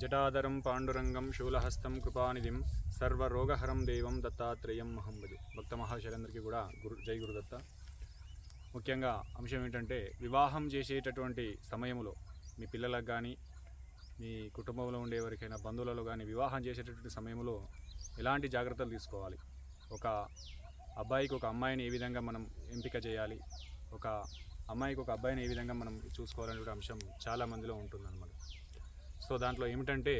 జటాధరం పాండురంగం శూలహస్తం కృపానిధిం సర్వరోగహరం దేవం దత్తాత్రేయం మహమ్మది భక్త మహాశైలందరికీ కూడా గురు జై గురుదత్త. ముఖ్యంగా అంశం ఏంటంటే వివాహం చేసేటటువంటి సమయంలో మీ పిల్లలకు కానీ మీ కుటుంబంలో ఉండే ఎవరికైనా బంధువులలో కానీ వివాహం చేసేటటువంటి సమయంలో ఎలాంటి జాగ్రత్తలు తీసుకోవాలి? ఒక అబ్బాయికి ఒక అమ్మాయిని ఏ విధంగా మనం ఎంపిక చేయాలి? ఒక అమ్మాయికి ఒక అబ్బాయిని ఏ విధంగా మనం చూసుకోవాలనే అంశం చాలా మందిలో ఉంటుందన్నమాట. సో దాంట్లో ఏమిటంటే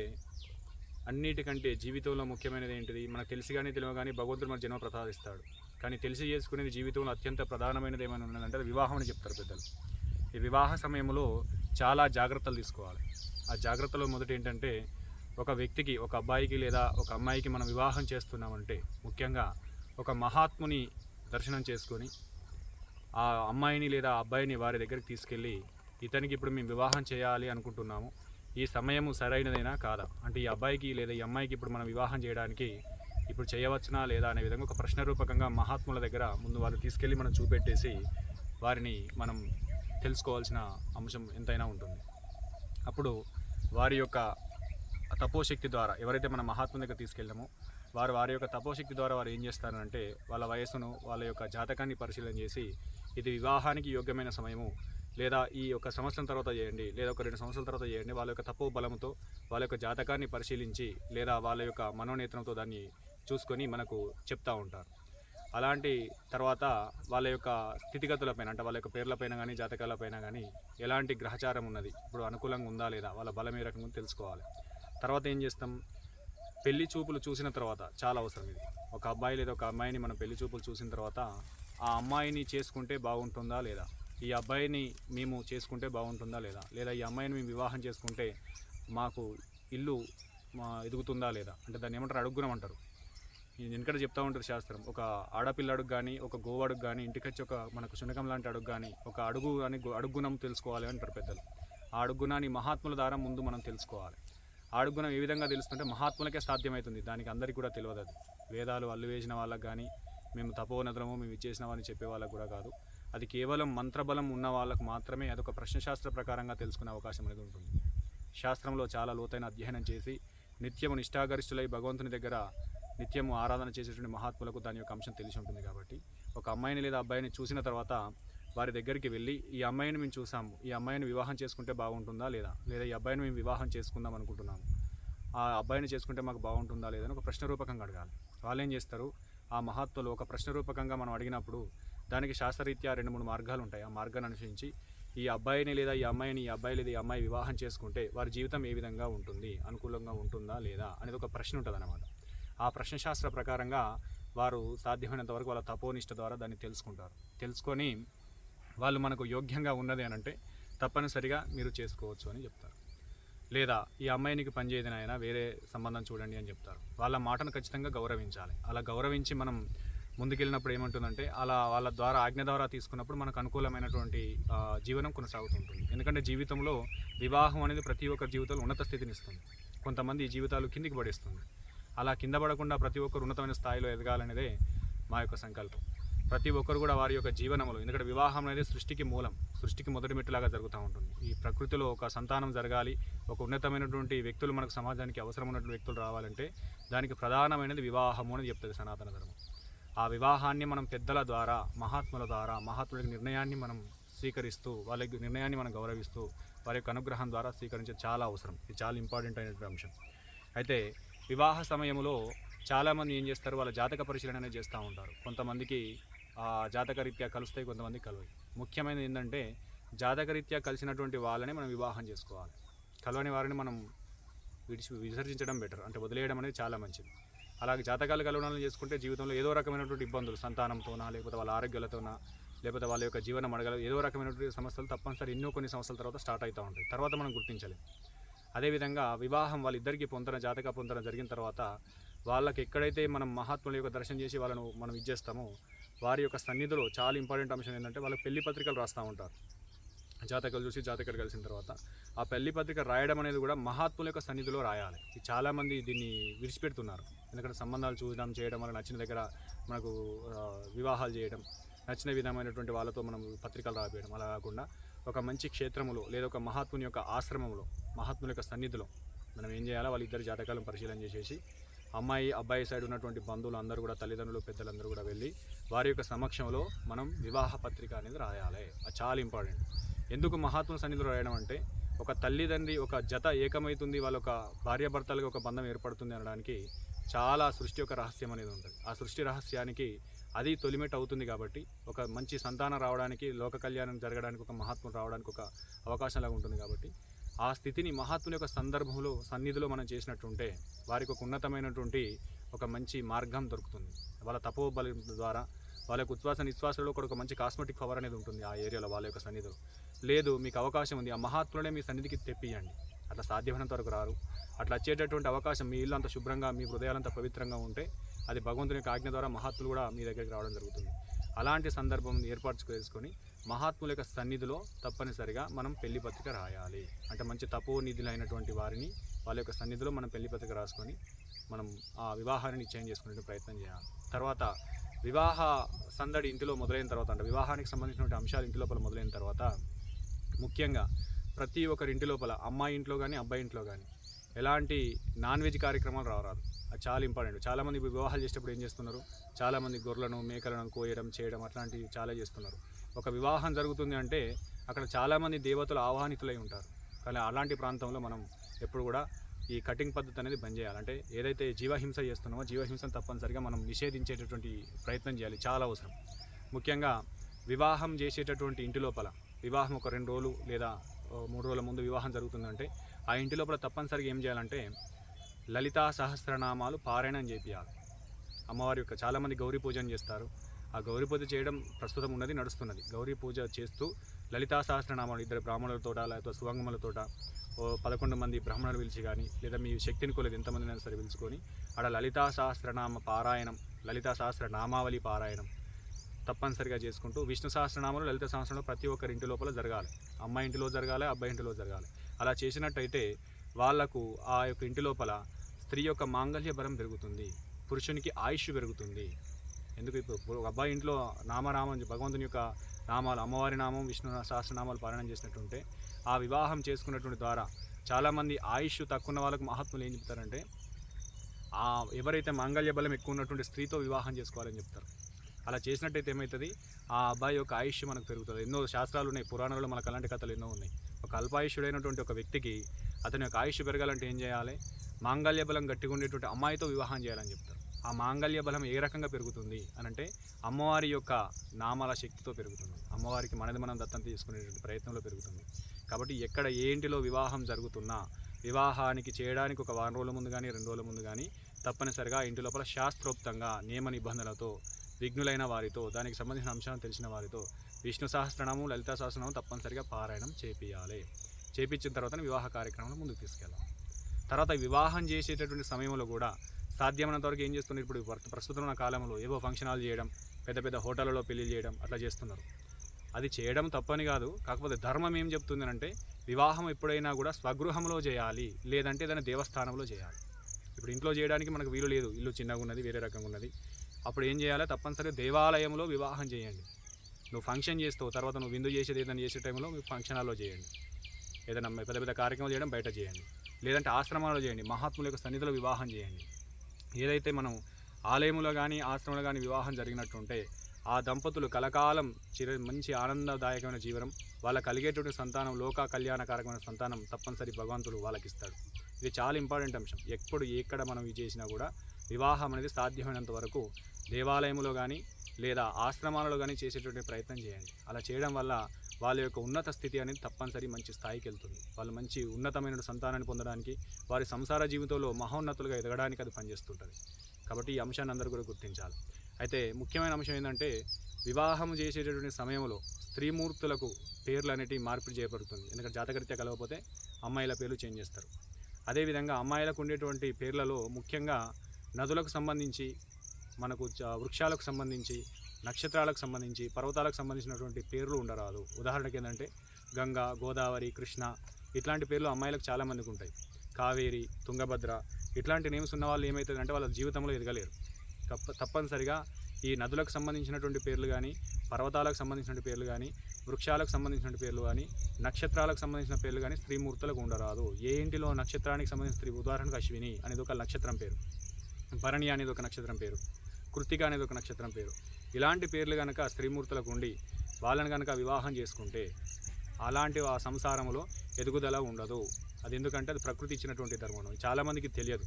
అన్నిటికంటే జీవితంలో ముఖ్యమైనది ఏంటిది? మనకు తెలిసి కానీ తెలియ కానీ భగవంతుడు మన జన్మ ప్రసాదిస్తాడు. కానీ తెలిసి చేసుకునేది జీవితంలో అత్యంత ప్రధానమైనది ఏమైనా ఉన్నదంటే అది వివాహం అని చెప్తారు పెద్దలు. ఈ వివాహ సమయంలో చాలా జాగ్రత్తలు తీసుకోవాలి. ఆ జాగ్రత్తలో మొదటి ఏంటంటే ఒక వ్యక్తికి ఒక అబ్బాయికి లేదా ఒక అమ్మాయికి మనం వివాహం చేస్తున్నామంటే ముఖ్యంగా ఒక మహాత్ముని దర్శనం చేసుకొని ఆ అమ్మాయిని లేదా అబ్బాయిని వారి దగ్గరికి తీసుకెళ్ళి ఇతనికి ఇప్పుడు మేము వివాహం చేయాలి అనుకుంటున్నాము. ఈ సమయము సరైనదైనా? కాదా? అంటే ఈ అబ్బాయికి లేదా ఈ అమ్మాయికి ఇప్పుడు మనం వివాహం చేయడానికి ఇప్పుడు చేయవచ్చునా లేదా అనే విధంగా ఒక ప్రశ్న రూపకంగా మహాత్ముల దగ్గర ముందు వాళ్ళు తీసుకెళ్ళి మనం చూపెట్టేసి వారిని మనం తెలుసుకోవాల్సిన అంశం ఎంతైనా ఉంటుంది. అప్పుడు వారి యొక్క తపోశక్తి ద్వారా ఎవరైతే మన మహాత్ముల దగ్గర తీసుకెళ్ళామో వారు వారి యొక్క తపోశక్తి ద్వారా వారు ఏం చేస్తారంటే వాళ్ళ వయస్సును వాళ్ళ యొక్క జాతకాన్ని పరిశీలన చేసి ఇది వివాహానికి యోగ్యమైన సమయము లేదా ఈ ఒక సంవత్సరం తర్వాత చేయండి లేదా ఒక రెండు సంవత్సరాల తర్వాత చేయండి వాళ్ళ యొక్క తప్పు బలంతో వాళ్ళ యొక్క జాతకాన్ని పరిశీలించి లేదా వాళ్ళ యొక్క మనోనేత్రంతో దాన్ని చూసుకొని మనకు చెప్తూ ఉంటారు. అలాంటి తర్వాత వాళ్ళ యొక్క స్థితిగతులపైన అంటే వాళ్ళ యొక్క పేర్లపైన కానీ జాతకాలపైన కానీ ఎలాంటి గ్రహచారం ఉన్నది ఇప్పుడు అనుకూలంగా ఉందా లేదా వాళ్ళ బలం ఏ రకంగా తెలుసుకోవాలి. తర్వాత ఏం చేస్తాం? పెళ్ళి చూపులు చూసిన తర్వాత చాలా అవసరం ఇది. ఒక అబ్బాయి లేదా ఒక అమ్మాయిని మనం పెళ్ళి చూపులు చూసిన తర్వాత ఆ అమ్మాయిని చేసుకుంటే బాగుంటుందా లేదా? ఈ అబ్బాయిని మేము చేసుకుంటే బాగుంటుందా లేదా? లేదా ఈ అమ్మాయిని మేము వివాహం చేసుకుంటే మాకు ఇల్లు మా ఎదుగుతుందా లేదా? అంటే దాన్ని ఏమంటారు? అడుగునం అంటారు. ఎందుకంటే వెనకట చెప్తా ఉంటారు శాస్త్రం. ఒక ఆడపిల్ల అడుగు కానీ ఒక గోవు అడుగు కానీ ఇంటికి వచ్చి ఒక మనకు శునకం లాంటి అడుగు కానీ ఒక అడుగు అని అడుగుణం తెలుసుకోవాలి అంటారు పెద్దలు. ఆ అడుగుణాన్ని మహాత్ముల ద్వారా ముందు మనం తెలుసుకోవాలి. ఆ అడుగుణం ఏ విధంగా తెలుస్తుంటే మహాత్ములకే సాధ్యమవుతుంది దానికి అందరికీ కూడా తెలియదు అది. వేదాలు అల్లు వేసిన వాళ్ళకి కానీ మేము తపోనదరము మేము ఇచ్చేసిన వాళ్ళని చెప్పే వాళ్ళకు కూడా కాదు. అది కేవలం మంత్రబలం ఉన్న వాళ్ళకు మాత్రమే అదొక ప్రశ్నశాస్త్ర ప్రకారంగా తెలుసుకునే అవకాశం అనేది ఉంటుంది. శాస్త్రంలో చాలా లోతైన అధ్యయనం చేసి నిత్యము నిష్ఠాగరిష్ఠులై భగవంతుని దగ్గర నిత్యము ఆరాధన చేసేటువంటి మహాత్ములకు దాని యొక్క అంశం తెలిసి ఉంటుంది కాబట్టి ఒక అమ్మాయిని లేదా అబ్బాయిని చూసిన తర్వాత వారి దగ్గరికి వెళ్ళి ఈ అమ్మాయిని మేము చూసాము. ఈ అమ్మాయిని వివాహం చేసుకుంటే బాగుంటుందా లేదా? లేదా ఈ అబ్బాయిని మేము వివాహం చేసుకుందాం అనుకుంటున్నాము. ఆ అబ్బాయిని చేసుకుంటే మాకు బాగుంటుందా లేదా? అని ఒక ప్రశ్న రూపకంగా అడగాలి. వాళ్ళు ఏం చేస్తారు? ఆ మహాత్ములు ఒక ప్రశ్న రూపకంగా మనం అడిగినప్పుడు దానికి శాస్త్రరీత్యా రెండు మూడు మార్గాలు ఉంటాయి. ఆ మార్గాన్ని అనుసరించి ఈ అబ్బాయిని లేదా ఈ అమ్మాయిని ఈ అబ్బాయి లేదా ఈ అమ్మాయి వివాహం చేసుకుంటే వారి జీవితం ఏ విధంగా ఉంటుంది? అనుకూలంగా ఉంటుందా లేదా అనేది ఒక ప్రశ్న ఉంటుంది అనమాట ఆ ప్రశ్నశాస్త్ర ప్రకారంగా వారు సాధ్యమైనంత వరకు వాళ్ళ తపోనిష్ట ద్వారా దాన్ని తెలుసుకుంటారు. తెలుసుకొని వాళ్ళు మనకు యోగ్యంగా ఉన్నది అని అంటే తప్పనిసరిగా మీరు చేసుకోవచ్చు అని చెప్తారు. లేదా ఈ అమ్మాయినికి పనిచేయదని అయినా వేరే సంబంధం చూడండి అని చెప్తారు. వాళ్ళ మాటను ఖచ్చితంగా గౌరవించాలి. అలా గౌరవించి మనం ముందుకెళ్ళినప్పుడు ఏమంటుందంటే అలా వాళ్ళ ద్వారా ఆజ్ఞ ద్వారా తీసుకున్నప్పుడు మనకు అనుకూలమైనటువంటి జీవనం కొనసాగుతుంటుంది. ఎందుకంటే జీవితంలో వివాహం అనేది ప్రతి ఒక్కరి జీవితంలో ఉన్నత స్థితిని ఇస్తుంది. కొంతమంది జీవితాలు కిందికి పడేస్తుంది. అలా కింద పడకుండా ప్రతి ఒక్కరు ఉన్నతమైన స్థాయిలో ఎదగాలనేదే మా యొక్క సంకల్పం. ప్రతి ఒక్కరు కూడా వారి యొక్క జీవనములు ఎందుకంటే వివాహం అనేది సృష్టికి మూలం సృష్టికి మొదటి మెట్టులాగా జరుగుతూ ఉంటుంది. ఈ ప్రకృతిలో ఒక సంతానం జరగాలి ఒక ఉన్నతమైనటువంటి వ్యక్తులు మనకు సమాజానికి అవసరం ఉన్నటువంటి వ్యక్తులు రావాలంటే దానికి ప్రధానమైనది వివాహము అని చెప్తుంది సనాతన ధర్మం. ఆ వివాహాన్ని మనం పెద్దల ద్వారా మహాత్ముల ద్వారా మహాత్ములకి నిర్ణయాన్ని మనం స్వీకరిస్తూ వాళ్ళ నిర్ణయాన్ని మనం గౌరవిస్తూ వారి యొక్క అనుగ్రహం ద్వారా స్వీకరించేది చాలా అవసరం. ఇది చాలా ఇంపార్టెంట్ అయినటువంటి అంశం. అయితే వివాహ సమయంలో చాలామంది ఏం చేస్తారు? వాళ్ళ జాతక పరిశీలన అనేది చేస్తూ ఉంటారు. కొంతమందికి జాతక జాతకరీత్యా కలుస్తాయి కొంతమంది కలవాలి ముఖ్యమైనది ఏంటంటే జాతకరీత్యా కలిసినటువంటి వాళ్ళని మనం వివాహం చేసుకోవాలి. కలవని వారిని మనం విడిచి విసర్జించడం బెటర్. అంటే వదిలేయడం అనేది చాలా మంచిది. అలాగే జాతకాలు కలవడాలను చేసుకుంటే జీవితంలో ఏదో రకమైనటువంటి ఇబ్బందులు సంతానంతోనా లేకపోతే వాళ్ళ ఆరోగ్యాలతోనా లేకపోతే వాళ్ళ యొక్క జీవనం అడగల ఏదో రకమైనటువంటి సమస్యలు తప్పనిసరి ఎన్నో కొన్ని సంవత్సరాల తర్వాత స్టార్ట్ అవుతూ ఉంటాయి. తర్వాత మనం గుర్తించలేం. అదేవిధంగా వివాహం వాళ్ళిద్దరికీ పొందన జాతక పొందన జరిగిన తర్వాత వాళ్ళకి ఎక్కడైతే మనం మహాత్ముల యొక్క దర్శనం చేసి వాళ్ళను మనం ఇచ్చేస్తామో వారి యొక్క సన్నిధిలో చాలా ఇంపార్టెంట్ అంశం ఏంటంటే వాళ్ళకి పెళ్ళి పత్రికలు రాస్తూ ఉంటారు. జాతకాలు చూసి జాతకాలు కలిసిన తర్వాత ఆ పెళ్ళి పత్రిక రాయడం అనేది కూడా మహాత్ముల యొక్క సన్నిధిలో రాయాలి. ఇది చాలామంది దీన్ని విడిచిపెడుతున్నారు. ఎందుకంటే సంబంధాలు చూడడం చేయడం వల్ల నచ్చిన దగ్గర మనకు వివాహాలు చేయడం నచ్చిన విధమైనటువంటి వాళ్ళతో మనం పత్రికలు రాయడం అలా కాకుండా ఒక మంచి క్షేత్రములో లేదా ఒక మహాత్ముని యొక్క ఆశ్రమంలో మహాత్ముని యొక్క సన్నిధిలో మనం ఏం చేయాలో? వాళ్ళిద్దరు జాతకాలను పరిశీలన చేసేసి అమ్మాయి అబ్బాయి సైడ్ ఉన్నటువంటి బంధువులు అందరూ కూడా తల్లిదండ్రులు పెద్దలందరూ కూడా వెళ్ళి వారి యొక్క సమక్షంలో మనం వివాహ పత్రిక అనేది రాయాలి. అది చాలా ఇంపార్టెంట్. ఎందుకు మహాత్మ సన్నిధిలో రాయడం అంటే ఒక తల్లిదండ్రి ఒక జత ఏకమవుతుంది వాళ్ళ ఒక భార్యాభర్తలుగా ఒక బంధం ఏర్పడుతుంది అనడానికి చాలా సృష్టి యొక్క రహస్యం అనేది ఉంటుంది. ఆ సృష్టి రహస్యానికి అది తొలిమెట్ అవుతుంది కాబట్టి ఒక మంచి సంతానం రావడానికి లోక కళ్యాణం జరగడానికి ఒక మహాత్ముడు రావడానికి ఒక అవకాశం లాగా ఉంటుంది కాబట్టి ఆ స్థితిని మహాత్ముని యొక్క సందర్భంలో సన్నిధిలో మనం చేసినట్టుంటే వారికి ఒక ఉన్నతమైనటువంటి ఒక మంచి మార్గం దొరుకుతుంది. వాళ్ళ తపోబలి ద్వారా వాళ్ళ యొక్క ఉచ్ఛ్వాస నిశ్వాసంలో కూడా ఒక మంచి కాస్మెటిక్ పవర్ అనేది ఉంటుంది ఆ ఏరియాలో వాళ్ళ యొక్క సన్నిధిలో. లేదు మీకు అవకాశం ఉంది. ఆ మహాత్ములనే మీ సన్నిధికి తెప్పియండి. అట్లా సాధ్యమైనంత వరకు రారు. అట్లా వచ్చేటటువంటి అవకాశం మీ ఇల్లు అంత శుభ్రంగా మీ హృదయాలంత పవిత్రంగా ఉంటే అది భగవంతుని యొక్క ఆజ్ఞ ద్వారా మహాత్ములు కూడా మీ దగ్గరికి రావడం జరుగుతుంది. అలాంటి సందర్భం ఏర్పాటు చేసుకొని మహాత్ముల యొక్క సన్నిధిలో తప్పనిసరిగా మనం పెళ్ళి పత్రిక రాయాలి. అంటే మంచి తపో నిధులైనటువంటి వారిని వాళ్ళ యొక్క సన్నిధిలో మనం పెళ్ళి పత్రిక రాసుకొని మనం ఆ వివాహాన్ని నిశ్చయం చేసుకునే ప్రయత్నం చేయాలి. తర్వాత వివాహ సందడి ఇంటిలో మొదలైన తర్వాత అంటే వివాహానికి సంబంధించినటువంటి అంశాలు ఇంటి లోపల మొదలైన తర్వాత ముఖ్యంగా ప్రతి ఒక్కరి ఇంటి లోపల అమ్మాయి ఇంట్లో కానీ అబ్బాయి ఇంట్లో కానీ ఎలాంటి నాన్ వెజ్ కార్యక్రమాలు రావరాదు అది చాలా ఇంపార్టెంట్. చాలామంది వివాహాలు చేసేటప్పుడు ఏం చేస్తున్నారు? చాలామంది గొర్రెలను మేకలను కోయడం చేయడం అట్లాంటివి చాలా చేస్తున్నారు. ఒక వివాహం జరుగుతుంది అంటే అక్కడ చాలామంది దేవతలు ఆహ్వానితులై ఉంటారు. కానీ అలాంటి ప్రాంతంలో మనం ఎప్పుడు కూడా ఈ కటింగ్ పద్ధతి అనేది బంద్ చేయాలి. అంటే ఏదైతే జీవహింస చేస్తున్నామో జీవహింసను తప్పనిసరిగా మనం నిషేధించేటటువంటి ప్రయత్నం చేయాలి. చాలా అవసరం. ముఖ్యంగా వివాహం చేసేటటువంటి ఇంటి లోపల వివాహం ఒక రెండు రోజులు లేదా మూడు రోజుల ముందు వివాహం జరుగుతుందంటే ఆ ఇంటి లోపల తప్పనిసరిగా ఏం చేయాలంటే లలితా సహస్రనామాలు పారాయణం చేపియాలి. అమ్మవారి యొక్క చాలామంది గౌరీ పూజను చేస్తారు. ఆ గౌరీ పూజ చేయడం ప్రస్తుతం ఉన్నది నడుస్తున్నది. గౌరీ పూజ చేస్తూ లలితా సహస్రనామాలు ఇద్దరు బ్రాహ్మణుల తోట లేకపోతే సువంగములతోట ఓ పదకొండు మంది బ్రాహ్మణులు పిలిచి కానీ లేదా మీ శక్తిని కొలేదు ఎంతమందినైనా సరే పిలుచుకొని ఆడ లలితా సహస్రనామ పారాయణం లలితా సహస్ర నామావళి పారాయణం తప్పనిసరిగా చేసుకుంటూ విష్ణు సహస్రనామాలు లలిత సహస్రంలో ప్రతి ఒక్కరి ఇంటి లోపల జరగాలి. అమ్మాయి ఇంటిలో జరగాలి అబ్బాయి ఇంటిలో జరగాలి. అలా చేసినట్టయితే వాళ్ళకు ఆ యొక్క ఇంటి లోపల స్త్రీ యొక్క మాంగళ్య బలం పెరుగుతుంది పురుషునికి ఆయుష్ పెరుగుతుంది. ఎందుకు ఇప్పుడు ఒక అబ్బాయి ఇంట్లో నామరామం భగవంతుని యొక్క నామాలు అమ్మవారి నామం విష్ణు సహస్రనామాలు పారాయణం చేసినట్టుంటే ఆ వివాహం చేసుకున్నటువంటి ద్వారా చాలామంది ఆయుష్ తక్కువ వాళ్ళకు మహాత్ములు ఏం చెప్తారంటే ఆ ఎవరైతే మాంగళ్య బలం ఎక్కువ ఉన్నటువంటి స్త్రీతో వివాహం చేసుకోవాలని చెప్తారు. అలా చేసినట్టయితే ఏమవుతుంది ఆ అబ్బాయి యొక్క ఆయుష్ మనకు పెరుగుతుంది. ఎన్నో శాస్త్రాలు ఉన్నాయి పురాణాలు మనకు అలాంటి కథలు ఎన్నో ఉన్నాయి. ఒక అల్పాయుషుడైనటువంటి ఒక వ్యక్తికి అతని యొక్క ఆయుష్ పెరగాలంటే ఏం చేయాలి? మాంగళ్య బలం గట్టిగా ఉండేటువంటి అమ్మాయితో వివాహం చేయాలని చెప్తారు. ఆ మాంగళ్య బలం ఏ రకంగా పెరుగుతుంది అని అంటే అమ్మవారి యొక్క నామాల శక్తితో పెరుగుతుంది. అమ్మవారికి మనది మనం దత్తం తీసుకునేటువంటి ప్రయత్నంలో పెరుగుతుంది. కాబట్టి ఎక్కడ ఏ ఇంటిలో వివాహం జరుగుతున్నా వివాహానికి చేయడానికి ఒక వారం రోజుల ముందు కానీ రెండు రోజుల ముందు కానీ తప్పనిసరిగా ఇంటి లోపల శాస్త్రోక్తంగా నియమ నిబంధనలతో విఘ్నులైన వారితో దానికి సంబంధించిన అంశాలను తెలిసిన వారితో విష్ణు సహస్రనామం లలితా సహస్రనామం తప్పనిసరిగా పారాయణం చేపియాలి చేపించిన తర్వాత వివాహ కార్యక్రమం ముందుకు తీసుకెళ్ళాలి. తర్వాత వివాహం చేసేటటువంటి సమయంలో కూడా సాధ్యమైనంత వరకు ఏం చేస్తున్నారు? ఇప్పుడు ప్రస్తుతం ఉన్న కాలంలో ఏవో ఫంక్షన్ హాల్ చేయడం పెద్ద పెద్ద హోటళ్ళలో పెళ్ళి చేయడం అట్లా చేస్తున్నారు. అది చేయడం తప్పని కాదు. కాకపోతే ధర్మం ఏం చెప్తుంది అంటే వివాహం ఎప్పుడైనా కూడా స్వగృహంలో చేయాలి లేదంటే ఏదైనా దేవస్థానంలో చేయాలి. ఇప్పుడు ఇంట్లో చేయడానికి మనకు వీలు లేదు. ఇల్లు చిన్నగా ఉన్నది వేరే రకంగా ఉన్నది. అప్పుడు ఏం చేయాలి? తప్పనిసరిగా దేవాలయంలో వివాహం చేయండి. నువ్వు ఫంక్షన్ చేస్తావు తర్వాత నువ్వు విందు చేసేది ఏదైనా చేసే టైంలో ఫంక్షన్ హాల్లో చేయండి. ఏదైనా పెద్ద పెద్ద కార్యక్రమాలు చేయడం బయట చేయండి. లేదంటే ఆశ్రమాల్లో చేయండి. మహాత్ముల యొక్క సన్నిధిలో వివాహం చేయండి. ఏదైతే మనం ఆలయములో కానీ ఆశ్రమంలో కానీ వివాహం జరిగినట్టుంటే ఆ దంపతులు కలకాలం చిర మంచి ఆనందదాయకమైన జీవనం వాళ్ళ కలిగేటువంటి సంతానం లోక కళ్యాణకారకమైన సంతానం తప్పనిసరి భగవంతుడు వాళ్ళకి ఇస్తాడు ఇది చాలా ఇంపార్టెంట్ అంశం. ఎప్పుడు ఎక్కడ మనం ఇది చేసినా కూడా వివాహం అనేది సాధ్యమైనంత వరకు దేవాలయంలో కానీ లేదా ఆశ్రమాలలో కానీ చేసేటువంటి ప్రయత్నం చేయండి. అలా చేయడం వల్ల వాళ్ళ యొక్క ఉన్నత స్థితి అనేది తప్పనిసరి మంచి స్థాయికి వెళ్తుంది. వాళ్ళు మంచి ఉన్నతమైన సంతానాన్ని పొందడానికి వారి సంసార జీవితంలో మహోన్నతులుగా ఎదగడానికి అది పనిచేస్తుంటుంది. కాబట్టి ఈ అంశాన్ని అందరూ కూడా గుర్తించాలి. అయితే ముఖ్యమైన అంశం ఏంటంటే వివాహం చేసేటటువంటి సమయంలో స్త్రీమూర్తులకు పేర్లు అనేటివి మార్పిడి చేయబడుతుంది ఎందుకంటే జాతకరీత్యా కలవకపోతే అమ్మాయిల పేర్లు చేంజ్ చేస్తారు. అదేవిధంగా అమ్మాయిలకు ఉండేటువంటి పేర్లలో ముఖ్యంగా నదులకు సంబంధించి మనకు వృక్షాలకు సంబంధించి నక్షత్రాలకు సంబంధించి పర్వతాలకు సంబంధించినటువంటి పేర్లు ఉండరాదు. ఉదాహరణకి ఏంటంటే గంగా గోదావరి కృష్ణ ఇట్లాంటి పేర్లు అమ్మాయిలకు చాలామందికి ఉంటాయి. కావేరి తుంగభద్ర ఇట్లాంటి నేమ్స్ ఉన్న వాళ్ళు ఏమవుతుందంటే వాళ్ళ జీవితంలో ఎదగలేరు. తప్ప తప్పనిసరిగా ఈ నదులకు సంబంధించినటువంటి పేర్లు కానీ పర్వతాలకు సంబంధించిన పేర్లు కానీ వృక్షాలకు సంబంధించిన పేర్లు కానీ నక్షత్రాలకు సంబంధించిన పేర్లు కానీ స్త్రీమూర్తులకు ఉండరాదు. ఏ ఇంటిలో నక్షత్రానికి సంబంధించిన స్త్రీ? ఉదాహరణకు అశ్విని అనేది ఒక నక్షత్రం పేరు. భరణి అనేది ఒక నక్షత్రం పేరు. కృతిక అనేది ఒక నక్షత్రం పేరు. ఇలాంటి పేర్లు కనుక స్త్రీమూర్తులకు ఉండి వాళ్ళని కనుక వివాహం చేసుకుంటే అలాంటి ఆ సంసారంలో ఎదుగుదల ఉండదు. అది ఎందుకంటే అది ప్రకృతి ఇచ్చినటువంటి ధర్మం చాలామందికి తెలియదు.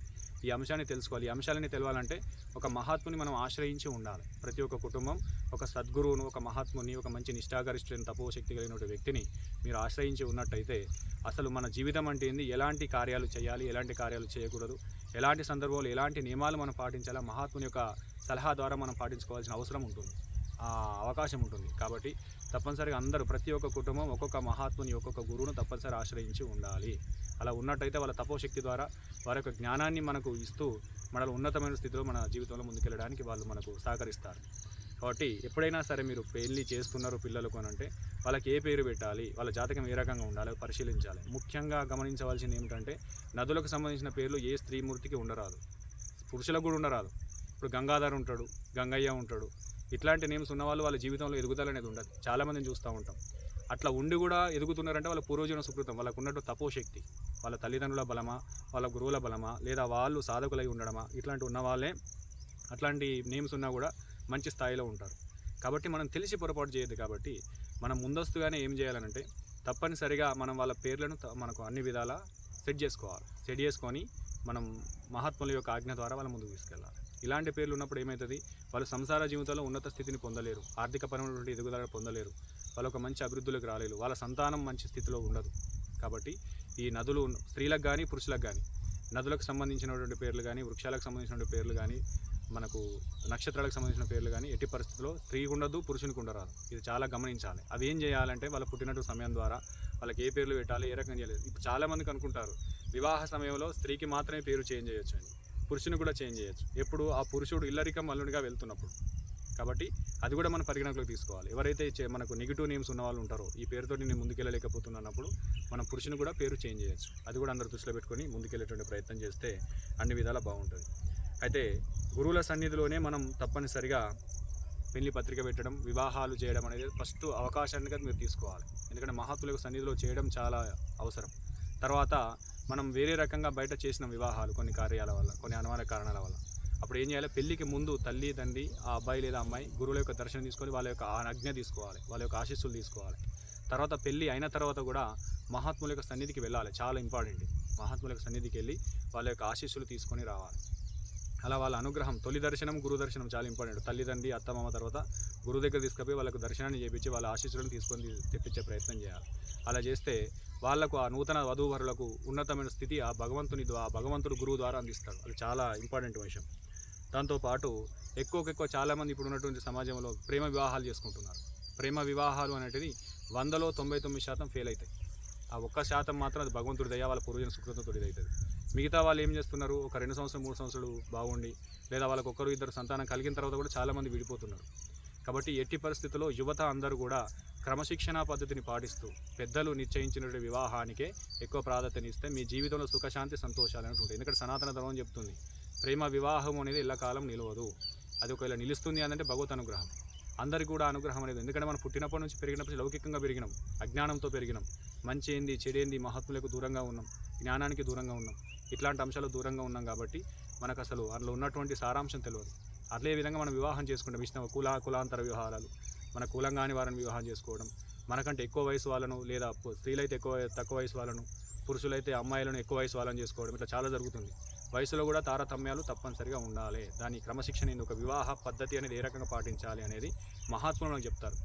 ఈ అంశాన్ని తెలుసుకోవాలి. ఈ అంశాలని తెలవాలంటే ఒక మహాత్ముని మనం ఆశ్రయించి ఉండాలి. ప్రతి ఒక్క కుటుంబం ఒక సద్గురువును ఒక మహాత్ముని ఒక మంచి నిష్ఠాగరిష్ఠులైన తపోశక్తి కలిగిన వ్యక్తిని మీరు ఆశ్రయించి ఉన్నట్టయితే అసలు మన జీవితం అంటే ఏంది? ఎలాంటి కార్యాలు చేయాలి? ఎలాంటి కార్యాలు చేయకూడదు? ఎలాంటి సందర్భంలో ఎలాంటి నియమాలు మనం పాటించాలా? మహాత్ముని యొక్క సలహా ద్వారా మనం పాటించుకోవాల్సిన అవసరం ఉంటుంది. అవకాశం ఉంటుంది కాబట్టి తప్పనిసరిగా అందరూ ప్రతి ఒక్క కుటుంబం ఒక్కొక్క మహాత్ముని ఒక్కొక్క గురువును తప్పనిసరి ఆశ్రయించి ఉండాలి. అలా ఉన్నట్టయితే వాళ్ళ తపోశక్తి ద్వారా వారి యొక్క జ్ఞానాన్ని మనకు ఇస్తూ మనలో ఉన్నతమైన స్థితిలో మన జీవితంలో ముందుకెళ్ళడానికి వాళ్ళు మనకు సహకరిస్తారు. కాబట్టి ఎప్పుడైనా సరే మీరు పెళ్ళి చేస్తున్నారు పిల్లలకు అని అంటే వాళ్ళకి ఏ పేరు పెట్టాలి వాళ్ళ జాతకం ఏ రకంగా ఉండాలి పరిశీలించాలి. ముఖ్యంగా గమనించవలసింది ఏమిటంటే నదులకు సంబంధించిన పేర్లు ఏ స్త్రీమూర్తికి ఉండరాదు. పురుషులకు కూడా ఉండరాదు. ఇప్పుడు గంగాధర్ ఉంటాడు గంగయ్య ఉంటాడు ఇట్లాంటి నేమ్స్ ఉన్న వాళ్ళు వాళ్ళ జీవితంలో ఎదుగుదల అనేది ఉండదు చాలామందిని చూస్తూ ఉంటాం. అట్లా ఉండి కూడా ఎదుగుతున్నారంటే వాళ్ళ పూర్వజన సుకృతం. వాళ్ళకు ఉన్నట్టు తపోశక్తి వాళ్ళ తల్లిదండ్రుల బలమా వాళ్ళ గురువుల బలమా లేదా వాళ్ళు సాధకులై ఉండడమా ఇట్లాంటి ఉన్న వాళ్ళే అట్లాంటి నేమ్స్ ఉన్నా కూడా మంచి స్థాయిలో ఉంటారు. కాబట్టి మనం తెలిసి పొరపాటు చేయొద్దు కాబట్టి మనం ముందస్తుగానే ఏం చేయాలనంటే తప్పనిసరిగా మనం వాళ్ళ పేర్లను త- మనకు అన్ని విధాలా సెట్ చేసుకోవాలి. సెట్ చేసుకొని మనం మహాత్ముల యొక్క ఆజ్ఞ ద్వారా వాళ్ళ ముందుకు తీసుకెళ్ళాలి. ఇలాంటి పేర్లు ఉన్నప్పుడు ఏమవుతుంది వాళ్ళు సంసార జీవితంలో ఉన్నత స్థితిని పొందలేరు. ఆర్థిక పరమైనటువంటి ఎదుగుదల పొందలేరు. వాళ్ళు ఒక మంచి అభివృద్ధిలోకి రాలేరు. వాళ్ళ సంతానం మంచి స్థితిలో ఉండదు. కాబట్టి ఈ నదులు స్త్రీలకు కానీ పురుషులకు కానీ నదులకు సంబంధించినటువంటి పేర్లు కానీ వృక్షాలకు సంబంధించినటువంటి పేర్లు కానీ మనకు నక్షత్రాలకు సంబంధించిన పేర్లు కానీ ఎట్టి పరిస్థితుల్లో స్త్రీకి ఉండదు పురుషునికి ఉండరాదు. ఇది చాలా గమనించాలి. అది ఏం చేయాలంటే వాళ్ళ పుట్టినట్టు సమయం ద్వారా వాళ్ళకి ఏ పేర్లు పెట్టాలి ఏ రకంగా చేయలేదు. ఇప్పుడు చాలామందికి అనుకుంటారు వివాహ సమయంలో స్త్రీకి మాత్రమే పేరు చేంజ్ చేయొచ్చు అని పురుషుని కూడా చేంజ్ చేయొచ్చు. ఎప్పుడు ఆ పురుషుడు ఇల్లరికం అల్లుడిగా వెళ్తున్నప్పుడు. కాబట్టి అది కూడా మనం పరిగణలోకి తీసుకోవాలి. ఎవరైతే చే- మనకు నెగిటివ్ నేమ్స్ ఉన్న వాళ్ళు ఉంటారో ఈ పేరుతో నేను ముందుకెళ్ళలేకపోతున్నప్పుడు మనం పురుషుని కూడా పేరు చేంజ్ చేయొచ్చు. అది కూడా అందరు దృష్టిలో పెట్టుకొని ముందుకెళ్ళేటువంటి ప్రయత్నం చేస్తే అన్ని విధాలా బాగుంటుంది. అయితే గురువుల సన్నిధిలోనే మనం తప్పనిసరిగా పెళ్ళి పత్రిక పెట్టడం వివాహాలు చేయడం అనేది ఫస్ట్ అవకాశాన్ని మీరు తీసుకోవాలి. ఎందుకంటే మహాత్ములకు సన్నిధిలో చేయడం చాలా అవసరం. తర్వాత మనం వేరే రకంగా బయట చేసిన వివాహాలు కొన్ని కార్యాల వల్ల కొన్ని అనుమాన కారణాల వల్ల. అప్పుడు ఏం చేయాలి? పెళ్ళికి ముందు తల్లి తండ్రి ఆ అబ్బాయి లేదా అమ్మాయి గురువుల యొక్క దర్శనం తీసుకొని వాళ్ళ యొక్క ఆజ్ఞ తీసుకోవాలి. వాళ్ళ యొక్క ఆశీస్సులు తీసుకోవాలి. తర్వాత పెళ్ళి అయిన తర్వాత కూడా మహాత్ముల యొక్క సన్నిధికి వెళ్ళాలి. చాలా ఇంపార్టెంట్. మహాత్ముల యొక్క సన్నిధికి వెళ్ళి వాళ్ళ యొక్క ఆశీస్సులు తీసుకొని రావాలి. అలా వాళ్ళ అనుగ్రహం తొలి దర్శనం గురు దర్శనం చాలా ఇంపార్టెంట్. తల్లిదండ్రి అత్తమామ తర్వాత గురువు దగ్గర తీసుకుపోయి వాళ్ళకు దర్శనాన్ని చేపించి వాళ్ళ ఆశీస్సులను తీసుకొని తెప్పించే ప్రయత్నం చేయాలి. అలా చేస్తే వాళ్ళకు ఆ నూతన వధూవరులకు ఉన్నతమైన స్థితి ఆ భగవంతుని ఆ భగవంతుడు గురువు ద్వారా అందిస్తాడు. అది చాలా ఇంపార్టెంట్ విషయం. దాంతోపాటు ఎక్కువకెక్కువ చాలామంది ఇప్పుడు ఉన్నటువంటి సమాజంలో ప్రేమ వివాహాలు చేసుకుంటున్నారు. ప్రేమ వివాహాలు అనేటివి వందలో తొంభై తొమ్మిది శాతం ఫెయిల్ అవుతాయి. ఆ ఒక్క శాతం మాత్రం అది భగవంతుడి దయ వాళ్ళ పూర్వజన సుకృతంతో అవుతుంది. మిగతా వాళ్ళు ఏం చేస్తున్నారు? ఒక రెండు సంవత్సరం మూడు సంవత్సరాలు బాగుండి లేదా వాళ్ళకి ఒకరు ఇద్దరు సంతానం కలిగిన తర్వాత కూడా చాలామంది విడిపోతున్నారు. కాబట్టి ఎట్టి పరిస్థితుల్లో యువత అందరూ కూడా క్రమశిక్షణా పద్ధతిని పాటిస్తూ పెద్దలు నిశ్చయించిన వివాహానికే ఎక్కువ ప్రాధాన్యతనిస్తే మీ జీవితంలో సుఖశాంతి సంతోషాలు అనేటువంటి ఎందుకంటే సనాతన ధర్మం చెప్తుంది ప్రేమ వివాహం అనేది ఎల్లకాలం నిలవదు. అది ఒకవేళ నిలుస్తుంది అంటే భగవత్ అనుగ్రహం. అందరికీ కూడా అనుగ్రహం అనేది ఎందుకంటే మనం పుట్టినప్పటి నుంచి పెరిగినప్పటి నుంచి లౌకికంగా పెరిగినాం. అజ్ఞానంతో పెరిగినాం. మంచి ఏంది చెడేంది మహాత్ములకు దూరంగా ఉన్నాం. జ్ఞానానికి దూరంగా ఉన్నాం. ఇట్లాంటి అంశాలు దూరంగా ఉన్నాం కాబట్టి మనకు అసలు అందులో ఉన్నటువంటి సారాంశం తెలియదు. అదే విధంగా మనం వివాహం చేసుకుంటాం. ఇష్టం కుల కులాంతర వివాహాలు. మన కులం కాని వారిని వివాహం చేసుకోవడం. మనకంటే ఎక్కువ వయసు వాళ్ళను లేదా స్త్రీలైతే ఎక్కువ తక్కువ వయసు వాళ్ళను పురుషులైతే అమ్మాయిలను ఎక్కువ వయసు వాళ్ళని చేసుకోవడం. ఇట్లా చాలా జరుగుతుంది. వయసులో కూడా తారతమ్యాలు తప్పనిసరిగా ఉండాలి. దాని క్రమశిక్షణ ఏంది, ఒక వివాహ పద్ధతి అనేది ఏ రకంగా పాటించాలి అనేది మహాత్ములు చెప్తారు.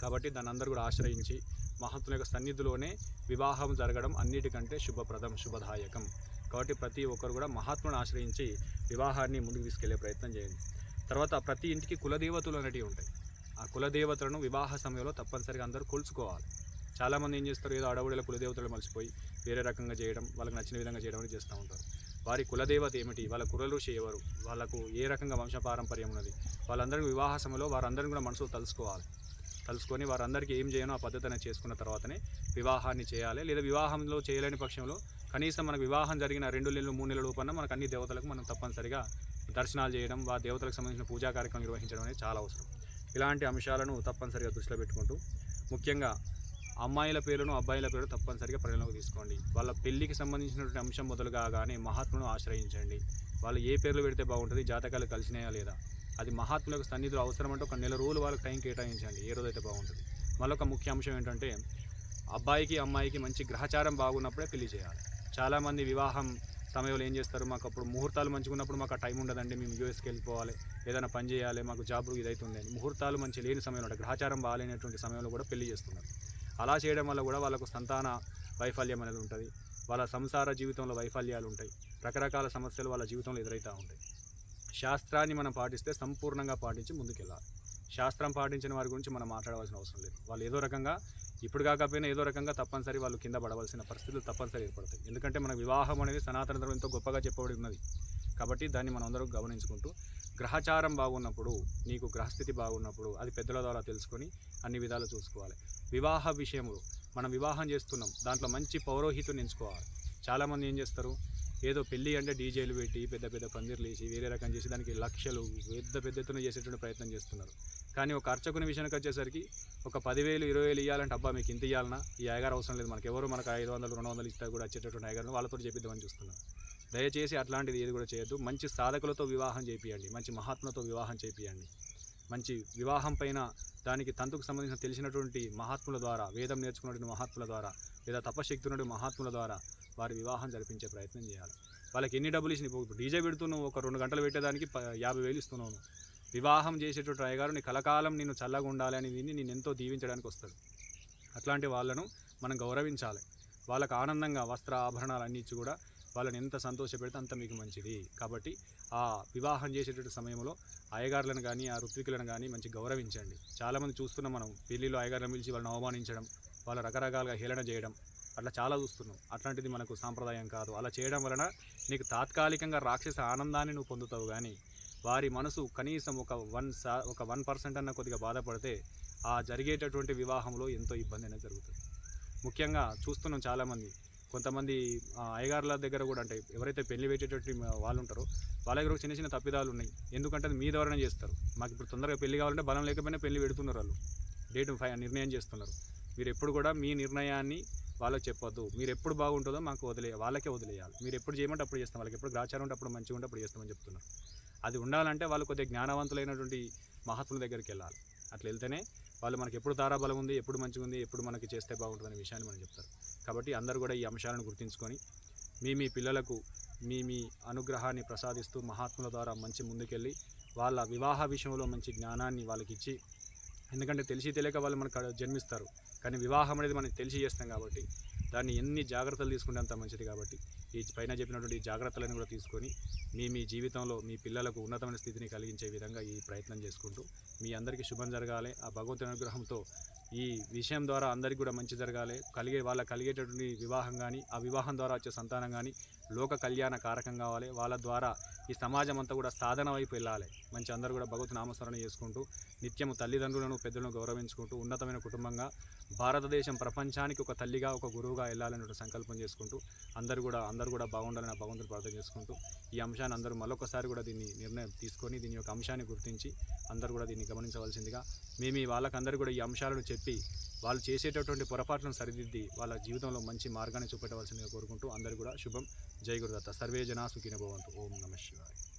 కాబట్టి దాన్ని అందరూ కూడా ఆశ్రయించి మహాత్ముల యొక్క సన్నిధిలోనే వివాహం జరగడం అన్నిటికంటే శుభప్రదం శుభదాయకం. కాబట్టి ప్రతి ఒక్కరు కూడా మహాత్ములను ఆశ్రయించి వివాహాన్ని ముందుకు తీసుకెళ్ళే ప్రయత్నం చేయండి. తర్వాత ప్రతి ఇంటికి కులదేవతలు అనేటివి ఉంటాయి. ఆ కులదేవతలను వివాహ సమయంలో తప్పనిసరిగా అందరూ కొలుచుకోవాలి. చాలామంది ఏం చేస్తారు? ఏదో అడవుడిలో కులదేవతలు మలిసిపోయి వేరే రకంగా చేయడం వాళ్ళకి నచ్చిన విధంగా చేయడం అనేది చేస్తూ ఉంటారు. వారి కులదేవత ఏమిటి? వాళ్ళ కుల చేయవరు ఎవరు? వాళ్ళకు ఏ రకంగా వంశపారంపర్యం ఉన్నది? వాళ్ళందరికీ వివాహ సమయంలో వారందరిని కూడా మనసులో తలుసుకోవాలి. తలుసుకొని వారందరికీ ఏం చేయనో? ఆ పద్ధతి అనేది చేసుకున్న తర్వాతనే వివాహాన్ని చేయాలి. లేదా వివాహంలో చేయలేని పక్షంలో కనీసం మనకు వివాహం జరిగిన రెండు నెలలు మూడు నెలల లోపల మనకు అన్ని దేవతలకు మనం తప్పనిసరిగా దర్శనాలు చేయడం వారి దేవతలకు సంబంధించిన పూజా కార్యక్రమం నిర్వహించడం అనేది చాలా అవసరం. ఇలాంటి అంశాలను తప్పనిసరిగా దృష్టిలో పెట్టుకుంటూ ముఖ్యంగా అమ్మాయిల పేరును అబ్బాయిల పేరు తప్పనిసరిగా పరిగణలోకి తీసుకోండి. వాళ్ళ పెళ్ళికి సంబంధించినటువంటి అంశం మొదలు కాగానే మహాత్మును ఆశ్రయించండి. వాళ్ళు ఏ పేర్లు పెడితే బాగుంటుంది జాతకాలు కలిసినాయా లేదా? అది మహాత్ములకు సన్నిధులు అవసరమంటే ఒక నెల రోజులు వాళ్ళకి టైం కేటాయించండి. ఏ రోజైతే బాగుంటుంది. మళ్ళొక ముఖ్య అంశం ఏంటంటే అబ్బాయికి అమ్మాయికి మంచి గ్రహచారం బాగున్నప్పుడే పెళ్ళి చేయాలి. చాలామంది వివాహం సమయంలో ఏం చేస్తారు? మాకు అప్పుడు ముహూర్తాలు మంచిగా ఉన్నప్పుడు మాకు ఆ టైం ఉండదండి. మేము యూఎస్కి వెళ్ళిపోవాలి. ఏదైనా పని చేయాలి. మాకు జాబ్ ఇదైతుంది ముహూర్తాలు మంచి లేని సమయంలో గ్రహచారం బాగాలేనటువంటి సమయంలో కూడా పెళ్ళి చేస్తున్నారు. అలా చేయడం వల్ల కూడా వాళ్ళకు సంతాన వైఫల్యం అనేది ఉంటుంది. వాళ్ళ సంసార జీవితంలో వైఫల్యాలు ఉంటాయి. రకరకాల సమస్యలు వాళ్ళ జీవితంలో ఎదురవుతూ ఉంటాయి. శాస్త్రాన్ని మనం పాటిస్తే సంపూర్ణంగా పాటించి ముందుకెళ్ళాలి. శాస్త్రం పాటించిన వారి గురించి మనం మాట్లాడవలసిన అవసరం లేదు. వాళ్ళు ఏదో రకంగా ఇప్పుడు కాకపోయినా ఏదో రకంగా తప్పనిసరి వాళ్ళు కింద పడవలసిన పరిస్థితులు తప్పనిసరి ఏర్పడతాయి. ఎందుకంటే మన వివాహం అనేది సనాతన ధర్మం ఎంతో గొప్పగా చెప్పబడి ఉన్నది. కాబట్టి దాన్ని మనం అందరూ గమనించుకుంటూ గ్రహచారం బాగున్నప్పుడు నీకు గ్రహస్థితి బాగున్నప్పుడు అది పెద్దల ద్వారా తెలుసుకొని అన్ని విధాలు చూసుకోవాలి. వివాహ విషయంలో మనం వివాహం చేస్తున్నాం దాంట్లో మంచి పౌరోహితుని ఎంచుకోవాలి. చాలామంది ఏం చేస్తారు? ఏదో పెళ్ళి అంటే డీజేలు పెట్టి పెద్ద పెద్ద పందిర్లు వేసి వేరే రకం చేసి దానికి లక్షలు పెద్ద పెద్ద ఎత్తున చేసేటువంటి ప్రయత్నం చేస్తున్నారు. కానీ ఒక అర్చకుని విషయానికి వచ్చేసరికి ఒక పదివేలు ఇరవై వేలు ఇవ్వాలంటే అబ్బా మీకు ఇంత ఇవ్వాలన్నా ఈ అయ్యగారు అవసరం లేదు మనకు ఎవరు మనకు ఐదు వందలు రెండు వందలు ఇస్తా కూడా వచ్చేటటువంటి అయ్యగారిని వాళ్ళతో చెప్పిద్దామని చూస్తున్నారు. దయచేసి అట్లాంటిది ఏది కూడా చేయొద్దు. మంచి సాధకులతో వివాహం చేపియండి. మంచి మహాత్మలతో వివాహం చేపియండి. మంచి వివాహం పైన దానికి తంతుకు సంబంధించిన తెలిసినటువంటి మహాత్ముల ద్వారా వేదం నేర్చుకున్నటువంటి మహాత్ముల ద్వారా లేదా తపశక్తి ఉన్నటువంటి మహాత్ముల ద్వారా వారి వివాహం జరిపించే ప్రయత్నం చేయాలి. వాళ్ళకి ఎన్ని డబ్బులు ఇచ్చిన ఇప్పుడు డీజే పెడుతున్నావు ఒక రెండు గంటలు పెట్టేదానికి ప- యాభై వేలు ఇస్తున్నావు వివాహం చేసేటువంటి అయ్యగారు నీ కలకాలం నిన్ను చల్లగా ఉండాలి అని విని నేను ఎంతో దీవించడానికి వస్తాడు. అట్లాంటి వాళ్ళను మనం గౌరవించాలి. వాళ్ళకు ఆనందంగా వస్త్ర ఆభరణాలు అన్నిచ్చి కూడా వాళ్ళని ఎంత సంతోషపెడితే అంత మీకు మంచిది. కాబట్టి ఆ వివాహం చేసేటటువంటి సమయంలో అయ్యగారులను కానీ ఆ ఋత్వికులను కానీ మంచి గౌరవించండి. చాలామంది చూస్తున్నాం మనం పెళ్ళిలో అయ్యగారులను పిలిచి వాళ్ళని అవమానించడం వాళ్ళ రకరకాలుగా హేళన చేయడం అట్లా చాలా చూస్తున్నాం. అట్లాంటిది మనకు సాంప్రదాయం కాదు. అలా చేయడం వలన నీకు తాత్కాలికంగా రాక్షస ఆనందాన్ని నువ్వు పొందుతావు కానీ వారి మనసు కనీసం ఒక వన్ సా ఒక వన్ పర్సెంట్ అన్న కొద్దిగా బాధపడితే ఆ జరిగేటటువంటి వివాహంలో ఎంతో ఇబ్బంది అనేది జరుగుతుంది. ముఖ్యంగా చూస్తున్నాం చాలామంది. కొంతమంది అయ్యగారుల దగ్గర కూడా అంటే ఎవరైతే పెళ్ళి పెట్టేటట్టు వాళ్ళు ఉంటారో వాళ్ళ దగ్గర చిన్న చిన్న తప్పిదాలు ఉన్నాయి. ఎందుకంటే అది మీ ద్వారానే చేస్తారు. మాకు ఇప్పుడు తొందరగా పెళ్ళి కావాలంటే బలం లేకపోయినా పెళ్ళి పెడుతున్నారు వాళ్ళు. డేట్ నిర్ణయం చేస్తున్నారు. మీరు ఎప్పుడు కూడా మీ నిర్ణయాన్ని వాళ్ళకి చెప్పొద్దు. మీరు ఎప్పుడు బాగుంటుందో మాకు వదిలే వాళ్ళకే వదిలేయాలి. మీరు ఎప్పుడు చేయమంటే అప్పుడు చేస్తాం. వాళ్ళకి ఎప్పుడు గ్రాచారం ఉంటే అప్పుడు మంచిగా ఉంటే అప్పుడు చేస్తామని చెప్తున్నారు. అది ఉండాలంటే వాళ్ళు కొద్దిగా జ్ఞానవంతులైనటువంటి మహాత్ముల దగ్గరికి వెళ్ళాలి. అట్లా వెళ్తేనే వాళ్ళు మనకి ఎప్పుడు తారాబలం ఉంది ఎప్పుడు మంచిగా ఉంది ఎప్పుడు మనకి చేస్తే బాగుంటుందనే విషయాన్ని మనం చెప్తారు. కాబట్టి అందరూ కూడా ఈ అంశాలను గుర్తుంచుకొని మీ మీ పిల్లలకు మీ మీ అనుగ్రహాన్ని ప్రసాదిస్తూ మహాత్ముల ద్వారా మంచి ముందుకెళ్ళి వాళ్ళ వివాహ విషయంలో మంచి జ్ఞానాన్ని వాళ్ళకి ఇచ్చి ఎందుకంటే తెలిసి తెలియక వాళ్ళు మనకు జన్మిస్తారు. కానీ వివాహం అనేది మనం తెలిసి చేస్తాం కాబట్టి దాన్ని ఎన్ని జాగ్రత్తలు తీసుకుంటే అంత మంచిది కాబట్టి ఈ పైన చెప్పినటువంటి జాగ్రత్తలను కూడా తీసుకొని మీ మీ జీవితంలో మీ పిల్లలకు ఉన్నతమైన స్థితిని కలిగించే విధంగా ఈ ప్రయత్నం చేసుకుంటూ మీ అందరికీ శుభం జరగాలి. ఆ భగవంతుని అనుగ్రహంతో ఈ విషయం ద్వారా అందరికీ కూడా మంచి జరగాలి. కలిగే వాళ్ళ కలిగేటటువంటి వివాహం కానీ ఆ వివాహం ద్వారా వచ్చే సంతానం కానీ లోక కళ్యాణ కారకం కావాలి. వాళ్ళ ద్వారా ఈ సమాజం అంతా కూడా సాధన వైపు వెళ్ళాలి. మంచి అందరూ కూడా భగవత్ నామస్మరణ చేసుకుంటూ నిత్యము తల్లిదండ్రులను పెద్దలను గౌరవించుకుంటూ ఉన్నతమైన కుటుంబంగా భారతదేశం ప్రపంచానికి ఒక తల్లిగా ఒక గురువుగా వెళ్ళాలనే సంకల్పం చేసుకుంటూ అందరూ కూడా అందరూ కూడా బాగుండాలని భగవంతుడు ప్రార్థన చేసుకుంటూ ఈ అంశాన్ని అందరూ మరొకసారి కూడా దీన్ని నిర్ణయం తీసుకొని దీని యొక్క అంశాన్ని గుర్తించి అందరూ కూడా దీన్ని గమనించవలసిందిగా మేము ఈ వాళ్ళకందరూ కూడా ఈ అంశాలను చెప్పి వాళ్ళు చేసేటటువంటి పొరపాట్లను సరిదిద్ది వాళ్ళ జీవితంలో మంచి మార్గాన్ని చూపెట్టవలసిందిగా కోరుకుంటూ అందరూ కూడా శుభం. జై గురుదత్త. సర్వే జనా సుఖిన భవంతు. ఓం నమ శివాయ.